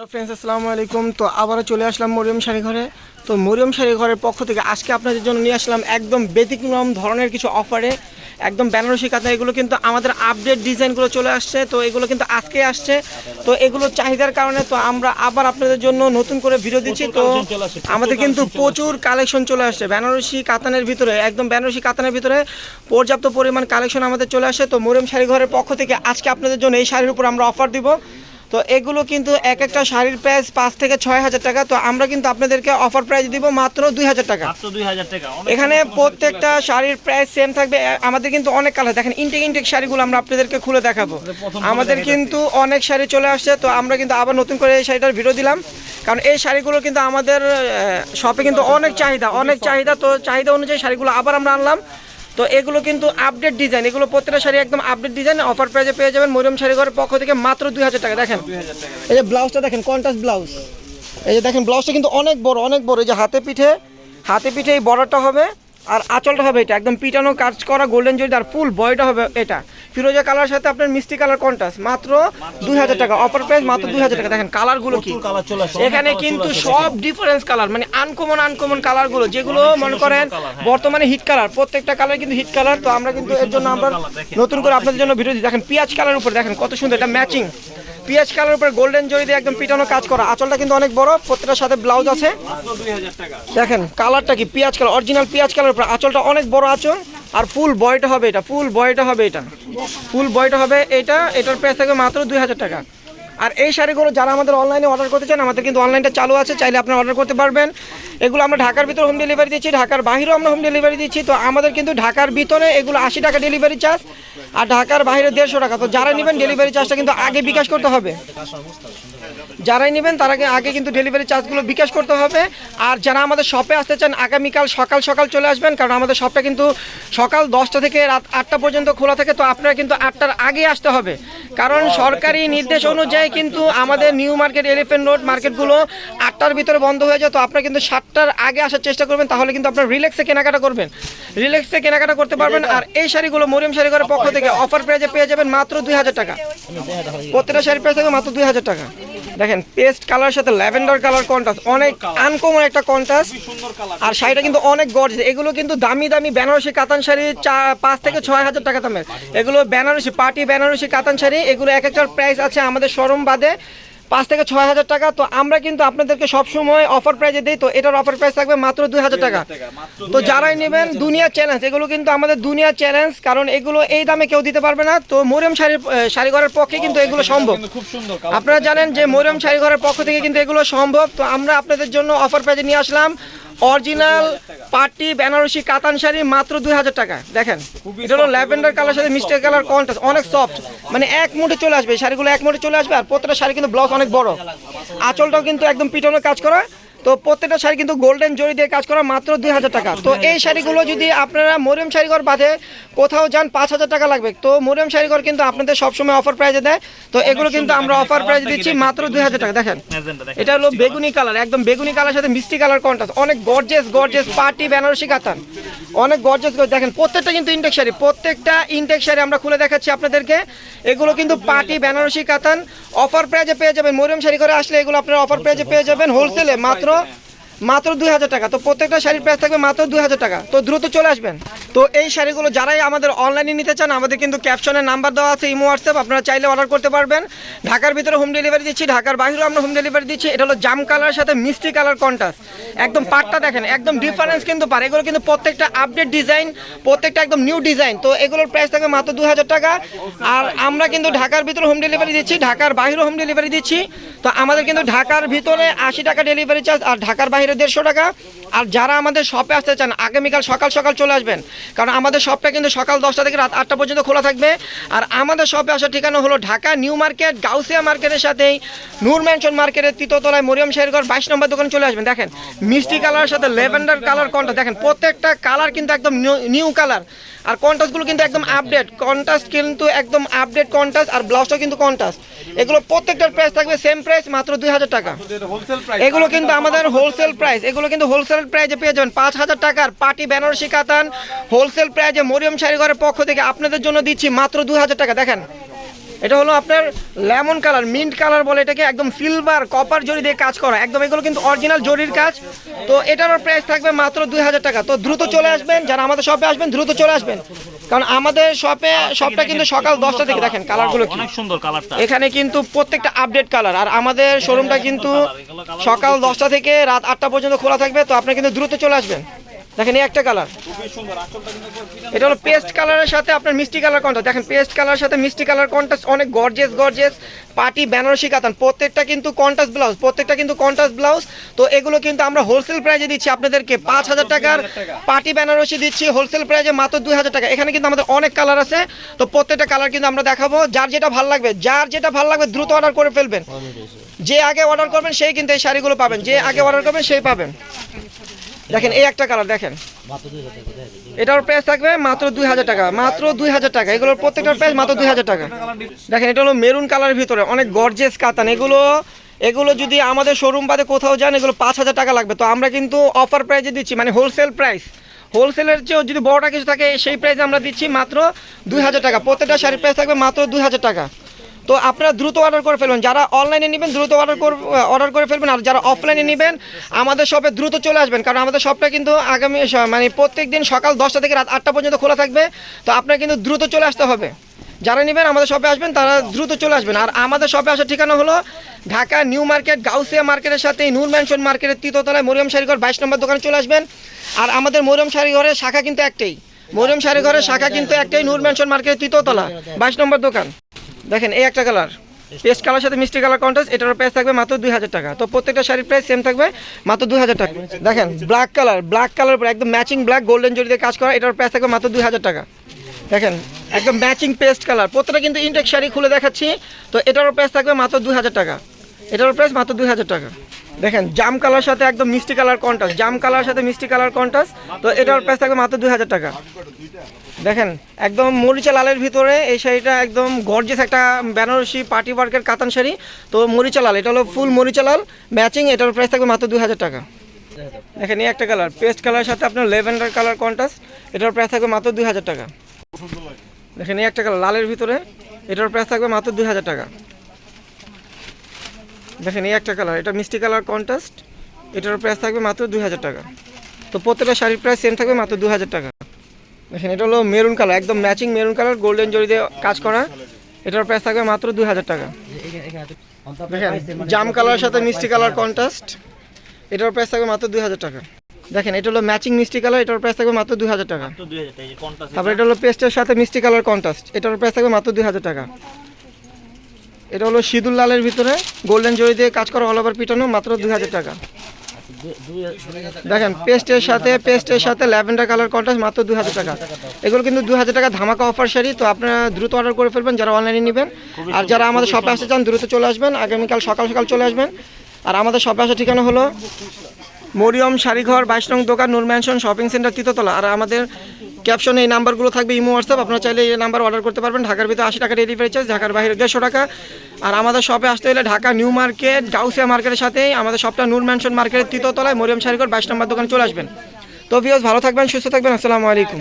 Hello friends আসসালামু আলাইকুম। তো আবারও চলে আসলাম মরিয়ম শাড়ি ঘরে। তো মরিয়ম শাড়ি ঘরের পক্ষ থেকে আজকে আপনাদের জন্য নিয়ে আসলাম একদম ব্যতিক্রম ধরনের কিছু অফারে একদম বেনারসি কাতা এগুলো কিন্তু আমাদের আপডেট ডিজাইনগুলো চলে আসছে। তো এগুলো কিন্তু আজকে আসছে। তো এগুলো চাহিদার কারণে তো আমরা আবার আপনাদের জন্য নতুন করে ভিডিও দিচ্ছি। তো আমাদের কিন্তু প্রচুর কালেকশন চলে আসছে। বেনারসি কাতানের ভিতরে একদম বেনারসি কাতানের ভিতরে পর্যাপ্ত পরিমাণ কালেকশন আমাদের চলে আসে তো মরিয়ম শাড়ি ঘরের পক্ষ থেকে আজকে আপনাদের জন্য এই শাড়ির উপর আমরা অফার দিব। তো এগুলো কিন্তু এক একটা শাড়ির প্রাইস পাঁচ থেকে ছয় হাজার টাকা। তো আমরা কিন্তু আপনাদেরকে অফার প্রাইস দিব মাত্র দুই হাজার টাকা। এখানে প্রত্যেকটা শাড়ির প্রাইস সেম থাকবে। আমাদের কিন্তু অনেক কালার দেখেন ইনটেক ইনটেক শাড়িগুলো আমরা আপনাদেরকে খুলে দেখাবো। আমাদের কিন্তু অনেক শাড়ি চলে আসছে। তো আমরা কিন্তু আবার নতুন করে এই শাড়িটার ভিডিও দিলাম। কারণ এই শাড়িগুলো কিন্তু আমাদের শপে কিন্তু অনেক চাহিদা অনেক চাহিদা। তো চাহিদা অনুযায়ী শাড়িগুলো আবার আমরা আনলাম। তো এগুলো কিন্তু আপডেট ডিজাইন এগুলো প্রত্যেকটা শাড়ি একদম আপডেট ডিজাইন অফার প্রাইজে পেয়ে যাবেন মরিয়ম শাড়ি ঘরের পক্ষ থেকে মাত্র দুই হাজার টাকা, দেখেন। এই যে ব্লাউজটা দেখেন কন্টাস ব্লাউজ এই যে দেখেন ব্লাউজটা কিন্তু অনেক বড় অনেক বড়। এই যে হাতে পিঠে হাতে পিঠে এই বড়টা হবে, আর আঁচলটা হবে এটা। একদম পিটানো কাজ করা গোল্ডেন জরি আর ফুল বয়টা হবে এটা। ফিরোজা কালার সাথে আপনার মিষ্টি কালার কন্ট্রাস্ট মাত্র দুই হাজার টাকা। অফার প্রাইস মাত্র দুই হাজার টাকা। দেখেন কালারগুলো কি? এখানে কিন্তু সব ডিফারেন্স কালার মানে আনকমন আনকমন কালারগুলো। যেগুলো মনে করেন বর্তমানে হিট কালার। প্রত্যেকটা কালার কিন্তু হিট কালার। তো আমরা কিন্তু এর জন্য আমরা নতুন করে আপনাদের জন্য ভিডিও দেখেন পিঁয়াজ কালার উপর দেখেন কত সুন্দর। এটা ম্যাচিং পিঁয়াজ কালার উপরে গোল্ডেন জরি দিয়ে একদম পিটানো কাজ করা। আঁচলটা কিন্তু অনেক বড়। প্রত্যেকটার সাথে ব্লাউজ আছে। দেখেন কালারটা কি? পিঁয়াজ কালার অরিজিনাল পিঁয়াজ কালার উপরে। আঁচলটা অনেক বড় আঁচল। আর ফুল বয়টা হবে এটা ফুল বয়টা হবে এটা। ফুল বয়টা হবে এটা, এটার প্রাইস থাকবে মাত্র দুই হাজার টাকা। আর এই শাড়িগুলো যারা আমাদের অনলাইনে অর্ডার করতে চান, আমাদের কিন্তু অনলাইনটা চালু আছে, চাইলে আপনারা অর্ডার করতে পারবেন। এগুলো আমরা ঢাকার ভিতরে হোম ডেলিভারি দিচ্ছি, ঢাকার বাইরেও আমরা হোম ডেলিভারি দিচ্ছি। তো আমাদের কিন্তু ঢাকার ভিতরে এগুলো আশি টাকা ডেলিভারি চার্জ আর ঢাকার বাইরে দেড়শো টাকা। তো যারা নেবেন ডেলিভারি চার্জটা কিন্তু আগে বিকাশ করতে হবে। যারাই নেবেন তার আগে আগে কিন্তু ডেলিভারি চার্জগুলো বিকাশ করতে হবে। আর যারা আমাদের শপে আসতে চান, আগামীকাল সকাল সকাল চলে আসবেন, কারণ আমাদের শপটা কিন্তু সকাল দশটা থেকে রাত আটটা পর্যন্ত খোলা থাকে। তো আপনারা কিন্তু আটটার আগে আসতে হবে। কারণ সরকারি নির্দেশ অনুযায়ী কিন্তু আমাদের নিউ মার্কেট এলিফেন্ট রোড মার্কেটগুলো আটটার ভিতরে বন্ধ হয়ে যায়। তো আপনারা কিন্তু সাতটার আগে আসার চেষ্টা করবেন, তাহলে কিন্তু আপনার রিল্যাক্সে কেনাকাটা করবেন। রিল্যাক্সে কেনাকাটা করতে পারবেন আর এই শাড়িগুলো মরিয়ম শাড়িঘরের পক্ষ থেকে অফার প্রাইজে পেয়ে যাবেন মাত্র দুই হাজার টাকা। প্রত্যেকটা শাড়ি প্রাইস থাকবে মাত্র দুই হাজার টাকা। দেখেন পেস্ট কালার সাথে ল্যাভেন্ডার কালার কন্ট্রাস্ট অনেক আনকমন একটা কন্ট্রাস্ট আর শাড়িটা কিন্তু অনেক গর্জ এগুলো কিন্তু দামি দামি বেনারসি কাতান শাড়ি পাঁচ থেকে ছয় হাজার টাকা দামের। এগুলো বেনারসি পার্টি বেনারসি কাতান শাড়ি। এগুলো এক একটার প্রাইস আছে আমাদের শোরুম বাদে পাঁচ থেকে ছয় হাজার টাকা তো আমরা কিন্তু আপনাদেরকে সবসময় অফার প্রাইজে দিই তো এটার অফার প্রাইস থাকবে মাত্র দুই হাজার টাকা। তো যারাই নেবেন দুনিয়া চ্যালেঞ্জ এগুলো কিন্তু আমাদের দুনিয়া চ্যালেঞ্জ কারণ এগুলো এই দামে কেউ দিতে পারবে না তো মরিয়ম শাড়ির শাড়িঘরের পক্ষে কিন্তু এগুলো সম্ভব। আপনারা জানেন যে মরিয়ম শাড়িঘরের পক্ষ থেকে কিন্তু এগুলো সম্ভব তো আমরা আপনাদের জন্য অফার প্রাইজে নিয়ে আসলাম। অরিজিনাল পার্টি বেনারসি কাতান শাড়ি মাত্র দুই হাজার টাকা দেখেন। এটা হলো ল্যাভেন্ডার কালার সাথে মিষ্টি কালার কন্ট্রাস্ট অনেক সফট মানে এক মুঠে চলে আসবে শাড়িগুলো এক মুঠে চলে আসবে আর প্রত্যেকটা শাড়ি কিন্তু ব্লাউজ অনেক বড়। আঁচলটাও কিন্তু একদম পিটনের কাজ করা। তো প্রত্যেকটা শাড়ি কিন্তু গোল্ডেন জরি দিয়ে কাজ করা মাত্র দুই হাজার টাকা। তো এই শাড়িগুলো যদি আপনারা মরিয়ম শাড়িঘর বাদে কোথাও যান পাঁচ হাজার টাকা লাগবে। তো মরিয়ম শাড়িঘর কিন্তু আপনাদের সবসময় অফার প্রাইজে দেয়। তো এগুলো কিন্তু আমরা অফার প্রাইজে দিচ্ছি মাত্র দুই হাজার টাকা। দেখেন এটা হলো বেগুনি কালার একদম বেগুনি কালার সাথে মিষ্টি কালার কন্ট্রাস্ট অনেক গর্জেস গর্জেস পার্টি বেনারসি কাতান। অনেক গর্জেস দেখেন প্রত্যেকটা কিন্তু ইনটেক শাড়ি প্রত্যেকটা ইনটেক শাড়ি আমরা খুলে দেখাচ্ছি আপনাদেরকে। এগুলো কিন্তু পার্টি বেনারসি কাতান। অফার প্রাইজে পেয়ে যাবেন মরিয়ম শাড়ি করে আসলে এগুলো আপনারা অফার প্রাইজে পেয়ে যাবেন। হোলসেলে মাত্র মাত্র দুই হাজার টাকা। তো প্রত্যেকটা শাড়ির প্রাইস থাকবে মাত্র দুই হাজার টাকা। তো দ্রুত চলে আসবেন। তো এই শাড়িগুলো যারাই আমাদের অনলাইনে নিতে চান, আমাদের কিন্তু ক্যাপশনের নাম্বার দেওয়া আছে, ইমো হোয়াটসঅ্যাপ আপনারা চাইলে অর্ডার করতে পারবেন। ঢাকার ভিতরে হোম ডেলিভারি দিচ্ছি, ঢাকার বাইরেও আমরা হোম ডেলিভারি দিচ্ছি। এটা হলো জাম কালার সাথে মিষ্টি কালার কন্ট্রাস্ট একদম পাটটা দেখেন, একদম ডিফারেন্স কিন্তু পারে। এগুলো কিন্তু প্রত্যেকটা আপডেট ডিজাইন প্রত্যেকটা একদম নিউ ডিজাইন তো এগুলোর প্রাইস থাকবে মাত্র দু হাজার টাকা। আর আমরা কিন্তু ঢাকার ভিতরে হোম ডেলিভারি দিচ্ছি, ঢাকার বাইরেও হোম ডেলিভারি দিচ্ছি। তো আমাদের কিন্তু ঢাকার ভিতরে আশি টাকা ডেলিভারি চার্জ আর ঢাকার বাইরে দেড়শো টাকা। আর যারা আমাদের শপে আসতে চান, আগামীকাল সকাল সকাল চলে আসবেন। কারণ আমাদের শপটা কিন্তু সকাল দশটা থেকে রাত আটটা পর্যন্ত খোলা থাকবে। আর আমাদের শপে আসার ঠিকানা হলো ঢাকা নিউ মার্কেট, গাউসিয়া মার্কেটের সাথেই নূর ম্যানশন মার্কেটের তৃতীয়তলায় মরিয়ম শেরগড় বাইশ নম্বর দোকানে চলে আসবেন। দেখেন, মিষ্টি কালারের সাথে লেভেন্ডার কালার কোনটা দেখেন, প্রত্যেকটা কালার কিন্তু একদম নিউ কালার। আর কন্ট্রাস্টগুলো কিন্তু একদম আপডেট কন্ট্রাস্ট কিন্তু একদম আপডেট কন্ট্রাস্ট আর ব্লাউজটা কিন্তু কন্ট্রাস্ট এগুলো প্রত্যেকটার প্রাইস থাকবে সেম প্রাইস মাত্র দুই হাজার টাকা। এগুলো কিন্তু আমাদের হোলসেল প্রাইস এগুলো কিন্তু হোলসেল প্রাইজে পেয়ে যাবেন পাঁচ হাজার টাকার পার্টি বেনারসি কাতান হোলসেল প্রাইজে মরিয়ম শাড়িঘরের পক্ষ থেকে আপনাদের জন্য দিচ্ছি মাত্র দুই হাজার টাকা। দেখেন এটা হলো আপনার লেমন কালার মিন্ট কালার বলে এটাকে একদম সিলভার কপার জরি দিয়ে কাজ করা। একদম এগুলো কিন্তু অরিজিনাল জরির কাজ। তো এটারও প্রাইস থাকবে মাত্র দুই হাজার টাকা। তো দ্রুত চলে আসবেন যারা আমাদের শপে আসবেন দ্রুত চলে আসবেন। কারণ আমাদের শপে শপটা কিন্তু সকাল দশটা থেকে দেখেন কালারগুলো কি। অনেক সুন্দর কালারটা এখানে কিন্তু প্রত্যেকটা আপডেট কালার আর আমাদের শোরুমটা কিন্তু সকাল দশটা থেকে রাত আটটা পর্যন্ত খোলা থাকবে। তো আপনি কিন্তু দ্রুত চলে আসবেন। দেখেন এই একটা কালার এটা হলো পেস্ট কালারের সাথে আপনার মিষ্টি কালার কন্ট্রাস্ট দেখেন পেস্ট কালারের সাথে মিষ্টি কালার কন্ট্রাস্ট অনেক গর্জেস গর্জেস পার্টি বেনারসি কাতান। প্রত্যেকটা কিন্তু কন্ট্রাস্ট ব্লাউজ প্রত্যেকটা কিন্তু কন্ট্রাস্ট ব্লাউজ তো এগুলো কিন্তু আমরা হোলসেল প্রাইজে দিচ্ছি আপনাদেরকে পাঁচ হাজার টাকার। পার্টি বেনারসি দিচ্ছি হোলসেল প্রাইজে মাত্র দুই হাজার টাকা। এখানে কিন্তু আমাদের অনেক কালার আছে। তো প্রত্যেকটা কালার কিন্তু আমরা দেখাবো। যার যেটা ভালো লাগবে, যার যেটা ভালো লাগবে দ্রুত অর্ডার করে ফেলবেন। যে আগে অর্ডার করবেন, সেই কিন্তু এই শাড়িগুলো পাবেন। যে আগে অর্ডার করবেন, সেই পাবেন। দেখেন, এই একটা কালার দেখেন। এটার প্রাইস থাকবে মাত্র দুই হাজার টাকা, মাত্র দুই হাজার টাকা। এগুলোর প্রত্যেকটার প্রাইস মাত্র দুই হাজার টাকা। দেখেন, এটা হলো মেরুন কালারের ভিতরে, অনেক গর্জেস কাতান। এগুলো এগুলো যদি আমাদের শোরুম বাদে কোথাও যান, এগুলো পাঁচ হাজার টাকা লাগবে। তো আমরা কিন্তু অফার প্রাইজে দিচ্ছি মানে হোলসেল প্রাইস হোলসেলের চেয়েও যদি বড়টা কিছু থাকে, সেই প্রাইসে আমরা দিচ্ছি মাত্র দুই হাজার টাকা। প্রত্যেকটা শাড়ির প্রাইস থাকবে মাত্র দুই হাজার টাকা। তো আপনারা দ্রুত অর্ডার করে ফেলবেন। যারা অনলাইনে নেবেন, দ্রুত অর্ডার অর্ডার করে ফেলবেন। আর যারা অফলাইনে নেবেন, আমাদের শপে দ্রুত চলে আসবেন। কারণ আমাদের শপটা কিন্তু আগামী মানে প্রত্যেক দিন সকাল দশটা থেকে রাত আটটা পর্যন্ত খোলা থাকবে। তো আপনার কিন্তু দ্রুত চলে আসতে হবে। যারা নেবেন, আমাদের শপে আসবেন, তারা দ্রুত চলে আসবেন। আর আমাদের শপে আসার ঠিকানা হলো ঢাকা নিউ মার্কেট, গাউসিয়া মার্কেটের সাথে নূর ম্যানশন মার্কেটের তৃতীয়তলায় মরিয়ম শাড়িঘর, বাইশ নম্বর দোকানে চলে আসবেন। আর আমাদের মরিয়ম শাড়িঘরের শাখা কিন্তু একটাই। মরিয়ম শাড়িঘরের শাখা কিন্তু একটাই নূর ম্যানশন মার্কেটের তৃতীয়তলা, বাইশ নম্বর দোকান। দেখেন, এই একটা কালার পেস্ট কালার সাথে মিষ্টি কালার কন্ট্রাস্ট এটার প্রাইস থাকবে মাত্র দুই হাজার টাকা। তো প্রত্যেকটা শাড়ির প্রাইস সেম থাকবে, মাত্র দুই হাজার টাকা। দেখেন ব্ল্যাক কালার ব্ল্যাক কালার একদম ম্যাচিং ব্ল্যাক গোল্ডেন জড়িতে কাজ করা এটার প্রাইস থাকবে মাত্র দুই হাজার টাকা। দেখেন, একদম ম্যাচিং পেস্ট কালার প্রত্যেকটা কিন্তু ইনটেক শাড়ি খুলে দেখাচ্ছি, তো এটারও প্রাইস থাকবে মাত্র দুই হাজার টাকা। এটারও প্রাইস মাত্র দুই হাজার টাকা। দেখেন, জাম কালার সাথে একদম মিষ্টি কালার কন্ট্রাস্ট জাম কালার সাথে মিষ্টি কালার কন্ট্রাস্ট তো এটার প্রাইস থাকবে মাত্র দুই হাজার টাকা। দেখেন, একদম মরিচা লালের ভিতরে এই শাড়িটা একদম গর্জেস একটা বেনারসি পার্টি ওয়ার্কের কাতান শাড়ি। তো মরিচা লাল, এটা হলো ফুল মরিচা লাল ম্যাচিং এটার প্রাইস থাকবে মাত্র দুই হাজার টাকা। দেখেন, এই একটা কালার পেস্ট কালার সাথে আপনার লেভেন্ডার কালার কন্ট্রাস্ট এটার প্রাইস থাকবে মাত্র দুই হাজার টাকা। দেখেন, এই একটা কালার লালের ভিতরে, এটার প্রাইস থাকবে মাত্র দুই হাজার টাকা। দেখেন এই একটা কালার এটা মিষ্টি কালার কন্ট্রাস্ট এটার প্রাইস থাকবে মাত্র দুই হাজার টাকা। তো প্রত্যেকটা শাড়ির প্রাইস সেম থাকবে মাত্র দু হাজার টাকা। দেখেন এটা হলো মেরুন কালার একদম matching maroon colour golden zari দিয়ে কাজ করা। এটার প্রাইস থাকবে মাত্র দুই হাজার টাকা। দেখেন জাম কালার সাথে মিষ্টি কালার কন্ট্রাস্ট এটার প্রাইস থাকবে মাত্র দুই হাজার টাকা। দেখেন এটা হলো ম্যাচিং মিষ্টি কালার এটার প্রাইস থাকবে মাত্র দুই হাজার টাকা। তো 2000 টাকা এই যে কন্ট্রাস্ট তারপরে এটা। হলো পেস্টের সাথে মিষ্টি কালার কন্ট্রাস্ট এটার প্রাইস থাকবে মাত্র দুই হাজার টাকা। এটা হলো সিঁদুর লালের ভিতরে, গোল্ডেন জরি দিয়ে কাজ করা অল ওভার পিটানো, মাত্র দুই হাজার টাকা। দেখেন, পেস্টের সাথে পেস্টের সাথে ল্যাভেন্ডার কালার কন্ট্রাস্ট, মাত্র দুই হাজার টাকা। এগুলো কিন্তু দুই হাজার টাকা ধামাকা অফার শাড়ি, তো আপনারা দ্রুত অর্ডার করে ফেলবেন, যারা অনলাইনে নেবেন। আর যারা আমাদের শপে আসতে চান, দ্রুত চলে আসবেন, আগামীকাল সকাল সকাল চলে আসবেন। আর আমাদের শপে আসার ঠিকানা হলো মরিয়ম শাড়িঘর, বাইশ নং দোকান, নূর ম্যানশন শপিং সেন্টার তৃতীয়তলা আর আমাদের ক্যাপশনে এই নাম্বারগুলো থাকবে, ইমো, হোয়াটসঅ্যাপ। আপনারা চাইলে এই নাম্বার অর্ডার করতে পারবেন। ঢাকার ভিতরে আশি টাকা ডেলিভারি চার্জ ঢাকার বাইরে দেড়শো টাকা। আর আমাদের শপে আসতে হলে ঢাকা নিউ মার্কেট, গাউসিয়া মার্কেটের সাথে আমাদের শপটা নূর ম্যানশন মার্কেটের তৃতীয়তলায় মরিয়াম শাড়িঘর বাইশ নম্বর দোকানে চলে আসবেন। তো ভিওস ভালো থাকবেন, সুস্থ থাকবেন। আসসালামু আলাইকুম।